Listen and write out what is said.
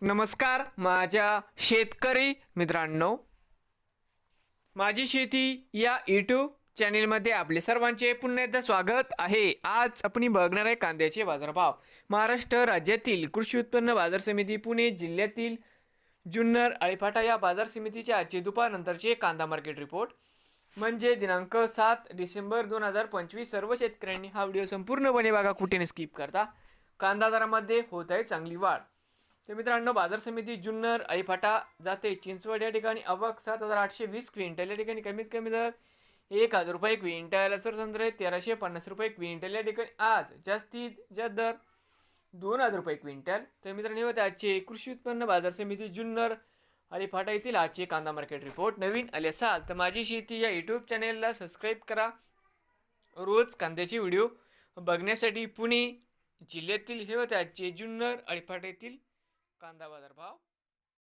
नमस्कार माझ्या शेतकरी मित्रांनो. माझी शेती या यूट्यूब चॅनेलमध्ये आपले सर्वांचे पुन्हा एकदा स्वागत आहे. आज आपण बघणार आहे कांद्याचे बाजारभाव. महाराष्ट्र राज्यातील कृषी उत्पन्न बाजार समिती पुणे जिल्ह्यातील जुन्नर अळीफाटा या बाजार समितीचे आजचे दुपारनंतरचे कांदा मार्केट रिपोर्ट म्हणजे दिनांक सात डिसेंबर दोन हजार पंचवीस सर्व शेतकऱ्यांनी हा व्हिडिओ संपूर्णपणे बघा कुठेने स्किप करता. कांदा दरामध्ये होत आहे चांगली वाढ. तर मित्रांनो बाजार समिती जुन्नर ऐफाटा जाते चिंचवड या ठिकाणी अवक सात हजार आठशे वीस क्विंटल या ठिकाणी कमीत कमी दर एक हजार रुपये क्विंटल. सरसंत्र तेराशे पन्नास रुपये क्विंटल या ठिकाणी आज जास्तीत जास्त दर दोन हजार रुपये क्विंटल. तर मित्रांनो हे होते आजचे कृषी उत्पन्न बाजार समिती जुन्नर आणि फाटा येथील आजचे कांदा मार्केट रिपोर्ट नवीन आले असाल तर माझी शेती या यूट्यूब चॅनेलला सबस्क्राईब करा. रोज कांद्याचे व्हिडिओ बघण्यासाठी पुणे जिल्ह्यातील हे होते आजचे जुन्नर आणि फाटा येथील कांदा बाजार भाव